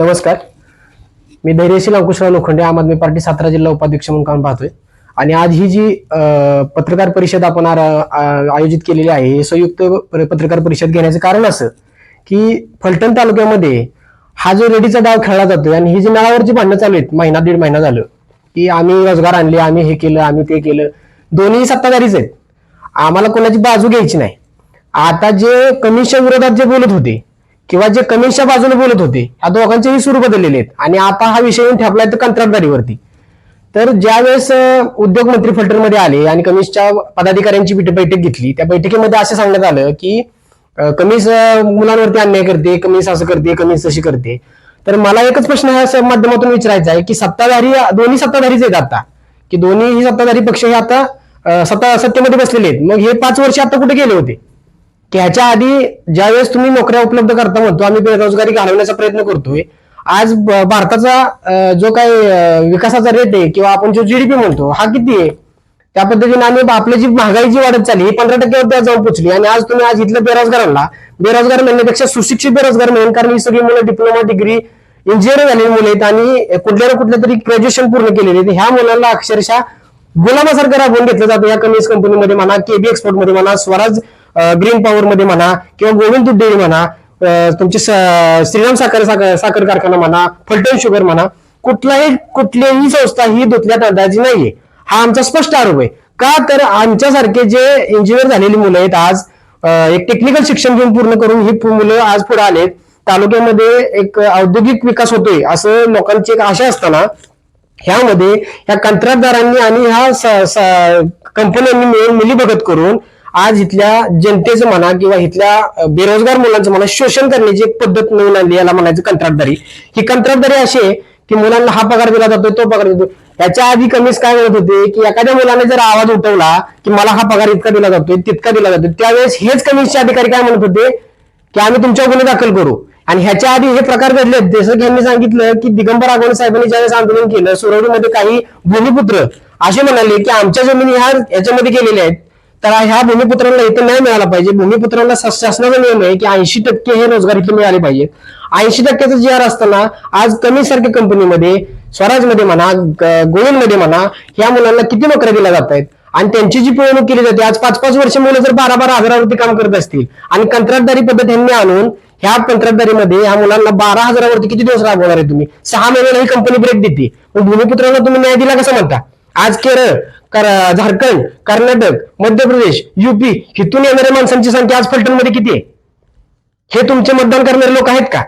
नमस्कार. मी धैर्यशील अंकुशराव लोखंडे आम आदमी पार्टी सातारा जिल्हा उपाध्यक्ष म्हणून काम पाहतोय. आणि आज ही जी पत्रकार परिषद आपण आयोजित केलेली आहे हे संयुक्त प- पत्रकार परिषद घेण्याचं कारण असं की फलटण तालुक्यामध्ये हा जो रेडीचा डाव खेळला जातोय आणि ही जी नळावरची भांडणं चालू आहेत महिना दीड महिना झालं की आम्ही रोजगार आणले आम्ही हे केलं आम्ही ते केलं दोन्ही सत्ताधारीच आहेत. आम्हाला कोणाची बाजू घ्यायची नाही. आता जे कमिशन विरोधात जे बोलत होते किंवा जे कमिशनच्या बाजूने बोलत होते या दोघांचेही स्वरूप बदललेले आहेत. आणि आता हा विषय येऊन ठेपलाय तर कंत्राटदारीवरती. तर ज्यावेळेस अं, उद्योग मंत्री फलटणमध्ये आले आणि कमिशनच्या पदाधिकाऱ्यांची बैठक घेतली त्या बैठकीमध्ये असं सांगण्यात आलं की कमीस मुलांवरती अन्याय करते कमीस असं करते कमीस तशी करते. तर मला एकच प्रश्न ह्या माध्यमातून विचारायचा आहे की सत्ताधारी दोन्ही सत्ताधारीच आहेत आता. की दोन्ही सत्ताधारी पक्ष हे आता सत्ता सत्तेमध्ये बसलेले आहेत. मग हे पाच वर्ष आता कुठे गेले होते? ह्याच्या आधी ज्यावेळेस तुम्ही नोकऱ्या उपलब्ध करता म्हणतो आम्ही बेरोजगारी घालवण्याचा प्रयत्न करतोय. आज भारताचा जो काही विकासाचा रेट आहे किंवा आपण जो जीडीपी म्हणतो हा किती आहे? त्या पद्धतीने आम्ही आपली जी महागाई जी वाढत चालली ही पंधरा टक्क्यावरती आज जाऊन पोचली आणि आज तुम्ही आज इथल्या बेरोजगारांना बेरोजगार म्हणण्यापेक्षा सुशिक्षित बेरोजगार म्हणून कारण ही सगळी मुलं डिप्लोमा डिग्री इंजिनियर झालेली मुलं आहेत आणि कुठल्या ना कुठल्या तरी ग्रॅज्युएशन पूर्ण केलेले आहेत. ह्या मुलांना अक्षरशः गुलामासारखं राबवून घेतलं जातं. या कमीज कंपनीमध्ये म्हणा केबी एक्सपोर्टमध्ये म्हणा स्वराज ग्रीन पॉवर मध्ये म्हणा किंवा गोविंद दूध डेअरी म्हणा तुमची तुमचे श्रीराम साखर साखर साखर कारखाना म्हणा फलटण शुगर म्हणा कुठलाही कुठलीही संस्था ही धुतल्या तांदळाची नाहीये. हा आमचा स्पष्ट आरोप आहे. का तर आमच्यासारखे जे इंजिनियर झालेली मुलं आहेत आज एक टेक्निकल शिक्षण घेऊन पूर्ण करून ही मुलं आज पुढे आलेत. तालुक्यामध्ये एक औद्योगिक विकास होतोय असं लोकांची एक आशा असताना ह्यामध्ये ह्या कंत्राटदारांनी आणि ह्या कंपन्यांनी मिळून मिलीभगत करून आज इथल्या जनतेचं म्हणा किंवा इथल्या बेरोजगार मुलांचं म्हणा शोषण करण्याची एक पद्धत नवीन आणली याला म्हणायचं कंत्राटदारी. ही कंत्राटदारी अशी आहे की मुलांना हा पगार दिला जातो तो पगार देतो याच्या आधी कमीच काय म्हणत होते की एखाद्या मुलाने जर आवाज उठवला की मला हा पगार इतका दिला जातोय तितका दिला जातोय त्यावेळेस हेच कमिशनचे अधिकारी काय म्हणत होते की आम्ही तुमच्यावर गुन्हे दाखल करू. आणि ह्याच्या आधी हे प्रकार घडले जसं की यांनी सांगितलं की दिगंबर आगवणे साहेबांनी ज्यावेळेस आंदोलन केलं सुरवडीमध्ये काही भूमिपुत्र असे म्हणाले की आमच्या जमिनी ह्या याच्यामध्ये गेलेल्या आहेत. तर ह्या भूमिपुत्रांना इथं नाही मिळाला पाहिजे. भूमिपुत्रांना शासनाचा नियम आहे की ऐंशी टक्के हे रोजगार इथे मिळाले पाहिजे. ऐंशी टक्क्याचं जी आर असताना आज कमी सारख्या कंपनीमध्ये स्वराजमध्ये म्हणा गोविंदमध्ये म्हणा ह्या मुलांना किती नोकऱ्या दिल्या जात आहेत? आणि त्यांची जी पिळवणूक केली जाते आज पाच पाच वर्ष मुलं जर बारा बारा हजारावरती काम करत असतील आणि कंत्राटदारी पद्धत यांनी आणून ह्या कंत्राटदारीमध्ये ह्या मुलांना बारा हजारावरती किती दिवस राबवणार आहे तुम्ही? सहा महिन्याला ही कंपनी ब्रेक देते. मग भूमिपुत्रांना तुम्ही न्याय दिला कसं म्हणता? आज केरळ झारखंड कर्नाटक मध्य प्रदेश युपी इथून येणाऱ्या माणसांची संख्या आज फलटणमध्ये किती आहे? हे तुमचे मतदान करणारे लोक आहेत का?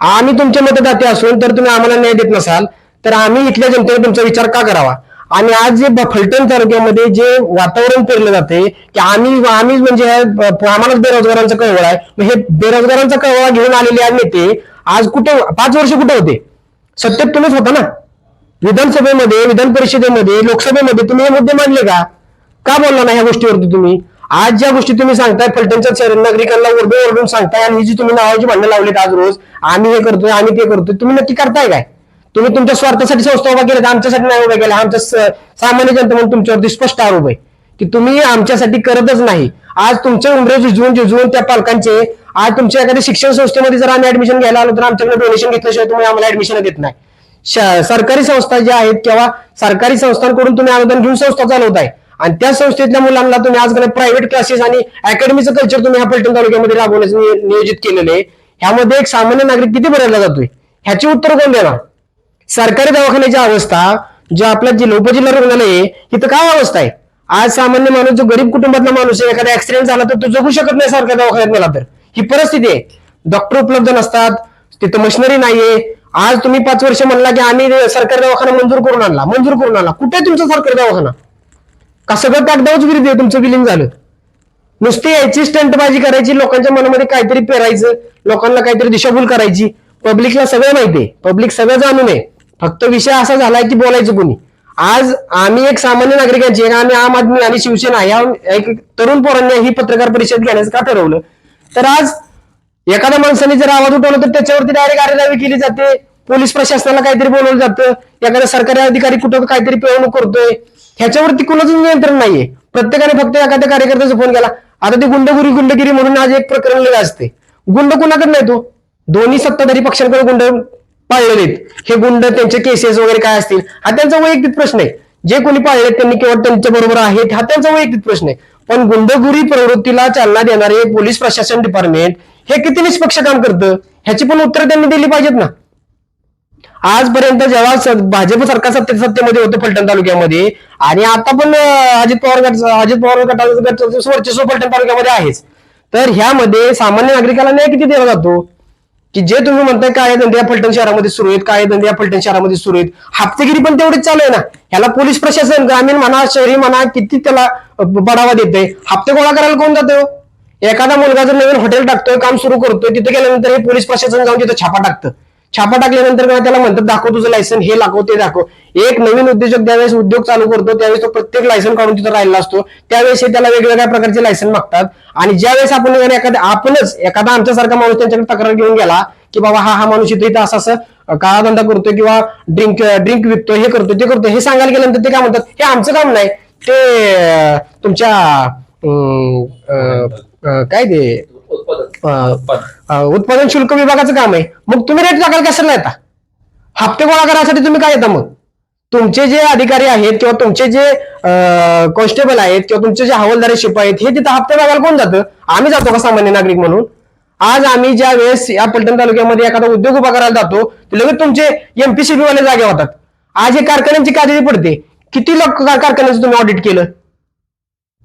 आम्ही तुमचे मतदाते असून तर तुम्ही आम्हाला न्याय देत नसाल तर आम्ही इथल्या जनतेने तुमचा विचार का करावा? आणि आज जे ब- फलटण तालुक्यामध्ये जे वातावरण पेरलं जाते की आम्ही आम्हीच म्हणजे आम्हालाच बेरोजगारांचा कळवळ आहे. मग हे बेरोजगारांचा कळवळा घेऊन आलेले नेते आज कुठे पाच वर्ष कुठे होते? सत्तेत तुम्हीच होता ना? विधानसभेमध्ये विधान परिषदेमध्ये लोकसभेमध्ये तुम्ही हे मुद्दे मांडले का? का बोलला नाही ह्या गोष्टीवरती तुम्ही? आज ज्या गोष्टी तुम्ही सांगताय फलटणच्या शहर नागरिकांना ओरडून ओरडून सांगताय आणि ही जी तुम्ही नावाची भांडणं लावलीत आज रोज आम्ही हे करतोय आम्ही ते करतोय तुम्ही नक्की करताय काय? तुम्ही तुमच्या स्वार्थासाठी संस्था उभा केल्या आमच्यासाठी नाही उभ्या केल्या आमच्या स- सामान्य जनता म्हणून तुमच्यावरती स्पष्ट आरोप आहे की तुम्ही आमच्यासाठी करतच नाही. आज तुमचे उमरे झिजवून झिजवून त्या पालकांचे आज तुमच्या एखाद्या शिक्षण संस्थेमध्ये जर आम्ही ऍडमिशन घ्यायला आलो तर आमच्याकडे डोनेशन घेतल्याशिवाय तुम्ही आम्हाला ऍडमिशन देत नाही. सरकारी संस्था ज्या आहेत किंवा सरकारी संस्थांकडून तुम्ही अनुदान घेऊन संस्था चालवताय. आणि त्या संस्थेतल्या मुलांना तुम्ही आज प्रायव्हेट क्लासेस आणि अकॅडमीचं कल्चर तुम्ही ह्या पलटण तालुक्यामध्ये राबवण्याचं नियोजित केलेलं आहे. ह्यामध्ये एक सामान्य नागरिक किती भरायला जातोय? ह्याची उत्तर कोण देणार? सरकारी दवाखान्याची अवस्था जो आपला जिल्हा उपजिल्हा रुग्णालय आहे इथं काय अवस्था आहे? आज सामान्य माणूस जो गरीब कुटुंबातला माणूस आहे एखादा ऍक्सिडेंट झाला तर तो जगू शकत नाही सरकारी दवाखान्यात मला तर. ही परिस्थिती आहे. डॉक्टर उपलब्ध नसतात तिथं मशिनरी नाहीये आज तुम्ही पाच वर्ष म्हणला की आम्ही सरकारी दवाखाना मंजूर करून आणला मंजूर करून आणला. कुठे तुमचा सरकारी दवाखाना? का सगळं कागदावच विरुद्ध आहे तुमचं विलीन झालं? नुसती यायची स्टंटबाजी करायची लोकांच्या मनामध्ये काहीतरी पेरायचं लोकांना काहीतरी दिशाभूल करायची. पब्लिकला सगळं माहिती आहे. पब्लिक सगळं जाणून आहे. फक्त विषय असा झालाय की बोलायचं कोणी? आज आम्ही एक सामान्य नागरिकांची आम्ही आम आदमी आणि शिवसेना या एक तरुण पोरांनी ही पत्रकार परिषद घेण्याचं का ठरवलं? तर आज एखाद्या माणसाने जर आवाज उठवला तर त्याच्यावरती डायरेक्ट कार्यदावी केली जाते. पोलीस प्रशासनाला काहीतरी बोलवलं जातं. एखादा सरकारी अधिकारी कुठं काहीतरी पिळवणूक करतोय. ह्याच्यावरती कुणाच नियंत्रण नाहीये. प्रत्येकाने फक्त एखाद्या कार्यकर्त्याचा फोन केला. आता ते गुंडगिरी गुंडगिरी म्हणून आज एक प्रकरण लिहिलं असते गुंड कुणाकडे नाही तो? दोन्ही सत्ताधारी पक्षांकडे गुंड पाळलेले आहेत. हे गुंड त्यांचे केसेस वगैरे काय असतील? हा त्यांचा वैयक्तिक प्रश्न आहे. जे कोणी पाळले त्यांनी किंवा त्यांच्या बरोबर आहेत हा त्यांचा वैयक्तिक प्रश्न आहे. पण गुंडगुरी प्रवृत्तीला चालना देणारे पोलीस प्रशासन डिपार्टमेंट हे किती निष्पक्ष काम करतं? ह्याची पण उत्तर त्यांनी दिली पाहिजेत ना. आजपर्यंत जेव्हा भाजप सरकार सत्ते सत्तेमध्ये होतं फलटण तालुक्यामध्ये आणि आता पण अजित पवार गट अजित पवार गटाचं वर्चस्व फलटण तालुक्यामध्ये आहेच. तर ह्यामध्ये सामान्य नागरिकाला न्याय किती दिला जातो? की जे तुम्ही म्हणताय काय धंदे या फलटण शहरामध्ये सुरू आहेत काय धंदे या फलटण शहरामध्ये सुरू आहेत हप्तेगिरी पण तेवढीच चालू आहे ना? ह्याला पोलीस प्रशासन ग्रामीण म्हणा शहरी म्हणा किती त्याला बढावा देते हप्ते गोळा करायला कोण जातो हो? एखादा मुलगा जर नवीन हॉटेल टाकतोय काम सुरू करतोय तिथे गेल्यानंतर हे पोलीस प्रशासन जाऊन तिथे छापा टाकतं. छापा टाकल्यानंतर काय त्याला म्हणतात दाखव तुझं लायसन हे दाखव ते दाखव. एक नवीन उद्योजक ज्यावेळेस उद्योग चालू करतो त्यावेळेस तो प्रत्येक लायसन काढून तिथं राहिला असतो. त्यावेळेस हे त्याला वेगवेगळ्या प्रकारचे लायसन मागतात. आणि ज्यावेळेस आपण एखाद्या आपणच एखादा आमच्यासारखा माणूस त्यांच्याकडे तक्रार घेऊन गेला की बाबा हा हा माणूस इथं इथं असं असं काळा धंदा करतो किंवा ड्रिंक ड्रिंक विकतो हे करतो ते करतो हे सांगायला गेल्यानंतर ते काय म्हणतात हे आमचं काम नाही. ते तुमच्या अं, काय ते अं, उत्पादन शुल्क विभागाचं काम आहे. मग तुम्ही रेट टाकायला कशाला येता हप्ते गोळा करण्यासाठी तुम्ही काय येता मग? तुमचे जे अधिकारी आहेत किंवा तुमचे जे कॉन्स्टेबल आहेत किंवा तुमचे जे हवालदारी शिपाई आहेत हे तिथं हप्ते बघायला कोण जातं? आम्ही जातो का सामान्य नागरिक म्हणून? आज आम्ही ज्या वेळेस या पलटण तालुक्यामध्ये एखादा उद्योग उभा करायला जातो ते लगेच तुमचे एमपीसीबी वाले जागे होतात. आज हे कारखान्यांची काळजी पडते. किती लोक कार- कारखान्याचं तुम्ही ऑडिट केलं?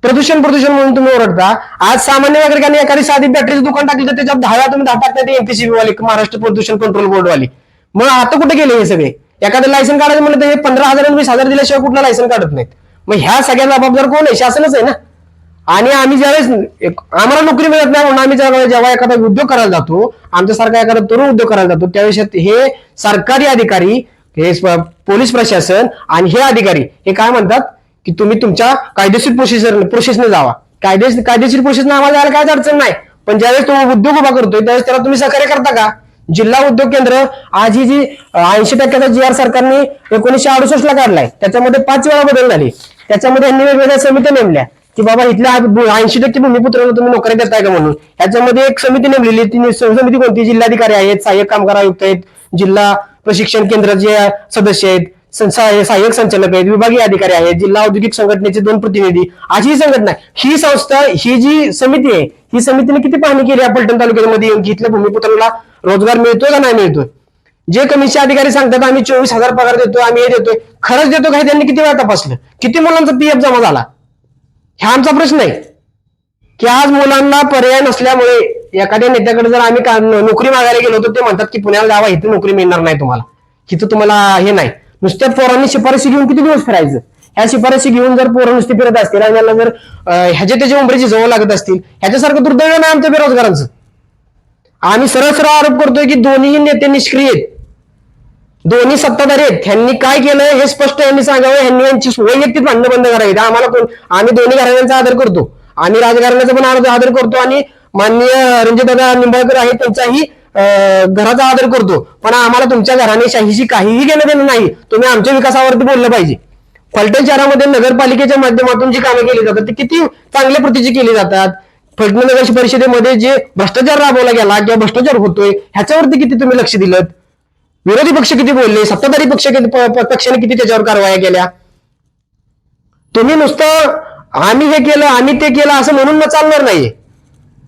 प्रदूषण प्रदूषण म्हणून तुम्ही ओरडता. आज सामान्य नागरिकांनी एखादी साधी बॅटरीचं दुकान टाकलं तर त्याच्यात दहा वेळा तुम्ही दहा टाकता एमपीसीबी वाली महाराष्ट्र प्रदूषण कंट्रोल बोर्ड वाली मग आता कुठे गेले हे सगळे? एखादं लायसन काढायचं म्हणलं तर हे पंधरा हजार वीस हजार दिल्याशिवाय कुठला लायसन काढत नाहीत. मग ह्या सगळ्या जबाबदार कोण आहे? शासनच आहे ना. आणि आम्ही ज्यावेळेस आम्हाला नोकरी मिळत नाही म्हणून आम्ही जेव्हा जेव्हा एखादा उद्योग करायला जातो आमच्यासारखा एखादा तरुण उद्योग करायला जातो त्यावेळेस हे सरकारी अधिकारी हे पोलीस प्रशासन आणि हे अधिकारी हे काय म्हणतात? की तुम्ही तुमच्या कायदेशीर प्रोसेसर प्रोसेसने जावा. कायदेशीर कायदेशीर प्रोसेसने आम्हाला जायला काहीच अडचण नाही. पण ज्यावेळेस तो उद्योग उभा करतोय त्यावेळेस त्याला तुम्ही सहकार्य करता का? जिल्हा उद्योग केंद्र आज ही जी ऐंशी टक्क्याचा जी आर सरकारने एकोणीशे अडुसष्ट ला काढलाय. त्याच्यामध्ये पाच वेळा बदल झाले. त्याच्यामध्ये यांनी वेगवेगळ्या समित्या नेमल्या. की बाबा इथल्या ऐंशी टक्के भूमिपुत्रांना तुम्ही नोकरी देताय का म्हणून? याच्यामध्ये एक समिती नेमलेली ती समिती कोणती? जिल्हाधिकारी आहेत सहाय्यक कामगार आयुक्त आहेत जिल्हा प्रशिक्षण केंद्राचे सदस्य आहेत. सहाय्यक संचालक आहेत विभागीय अधिकारी आहेत जिल्हा औद्योगिक संघटनेचे दोन प्रतिनिधी. अशी ही संघटना ही संस्था ही जी समिती आहे ही समितीने किती पाहणी केली आहे पलटण तालुक्यामध्ये? येऊन की इथल्या भूमिपुत्राला रोजगार मिळतोय का नाही मिळतोय? जे कमिशन अधिकारी सांगतात आम्ही चोवीस हजार पगार देतो आम्ही हे देतोय. खरंच देतो काही त्यांनी किती वेळा तपासलं? किती मुलांचा पीएफ जमा झाला? हा आमचा प्रश्न आहे. की आज मुलांना पर्याय नसल्यामुळे एखाद्या नेत्याकडे जर आम्ही नोकरी मागायला गेलो तर ते म्हणतात की पुण्याला जावा इथे नोकरी मिळणार नाही तुम्हाला. इथं तुम्हाला हे नाही. नुसत्या पोरांनी शिफारशी घेऊन किती दिवस फिरायचं? ह्या शिफारशी घेऊन जर पोरं नुसती फिरत असतील आणि त्यांना जर ह्याच्या त्याच्या उंबरीची जवळ लागत असतील ह्याच्यासारखं दुर्दैव नाही आमच्या बेरोजगारांचं. आम्ही सरळ सरळ आरोप करतोय की दोन्ही नेते निष्क्रिय आहेत. दोन्ही सत्ताधारी आहेत. ह्यांनी काय केलं हे स्पष्ट यांनी सांगावं. ह्यांनी यांची वैयक्तिक भांडणं बंद करावीत आम्हाला कोण आम्ही दोन्ही घराण्यांचा आदर करतो. आम्ही राजकारणाचा पण आदर आदर करतो आणि माननीय रणजितदादा निंबाळकर आहेत त्यांचाही घराचा आदर करतो. पण आम्हाला तुमच्या घराने शाहीशी काहीही घेणं देणं नाही. तुम्ही आमच्या विकासावरती बोललं पाहिजे. फलटण शहरामध्ये नगरपालिकेच्या माध्यमातून जी कामे केली जातात ती किती चांगल्या प्रतीची केली जातात? फलटण नगर परिषदेमध्ये जे भ्रष्टाचार राबवला गेला किंवा भ्रष्टाचार होतोय ह्याच्यावरती किती तुम्ही लक्ष दिलं विरोधी पक्ष किती बोलले? सत्ताधारी पक्ष किती प- पक्षाने किती त्याच्यावर कारवाया केल्या? तुम्ही नुसतं आम्ही हे केलं आम्ही ते केलं असं म्हणून मग चालणार नाहीये.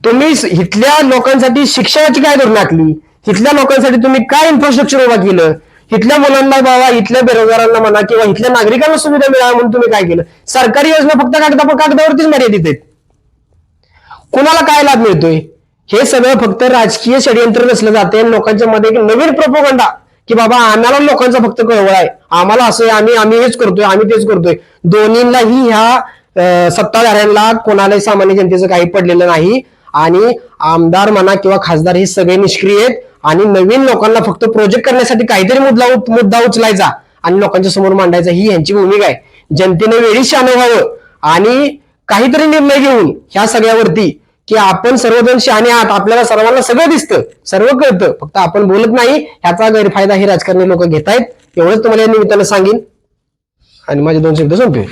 तुम्ही इथल्या लोकांसाठी शिक्षणाची काय धोरण आखली? इथल्या लोकांसाठी तुम्ही काय इन्फ्रास्ट्रक्चर उभा केलं? इथल्या मुलांना बाबा इथल्या बेरोजगारांना म्हणा किंवा इथल्या नागरिकांना सुविधा मिळावी म्हणून तुम्ही काय केलं? सरकारी योजना फक्त कागदा कागदावरतीच मर्यादित आहेत. कुणाला काय लाभ मिळतोय? हे सगळं फक्त राजकीय षडयंत्र नसलं जाते आणि लोकांच्या मध्ये एक नवीन प्रोपोगंडा की बाबा आम्हाला लोकांचा फक्त कळवळ आहे. आम्हाला असं आहे, आम्ही आम्ही हेच करतोय आम्ही तेच करतोय. दोन्हीलाही ह्या सत्ताधाऱ्यांना कोणालाही सामान्य जनतेचं काही पडलेलं नाही. आणि आमदार म्हणा किंवा खासदार हे सगळे निष्क्रिय आहेत. आणि नवीन लोकांना फक्त प्रोजेक्ट करण्यासाठी काहीतरी मुद्दा मुद्दा उचलायचा आणि लोकांच्या समोर मांडायचा ही यांची भूमिका आहे. जनतेने वेळी शान व्हावं आणि काहीतरी निर्णय घेऊन ह्या सगळ्यावरती की आपण सर्वजण शहाणे आहात. आपल्याला सर्वांना सगळं दिसतं सर्व कळतं. फक्त आपण बोलत नाही ह्याचा गैरफायदा हे राजकारणी लोक घेतायत. एवढंच तुम्हाला या निमित्तानं सांगेन. आणि माझे दोन शब्द संपवे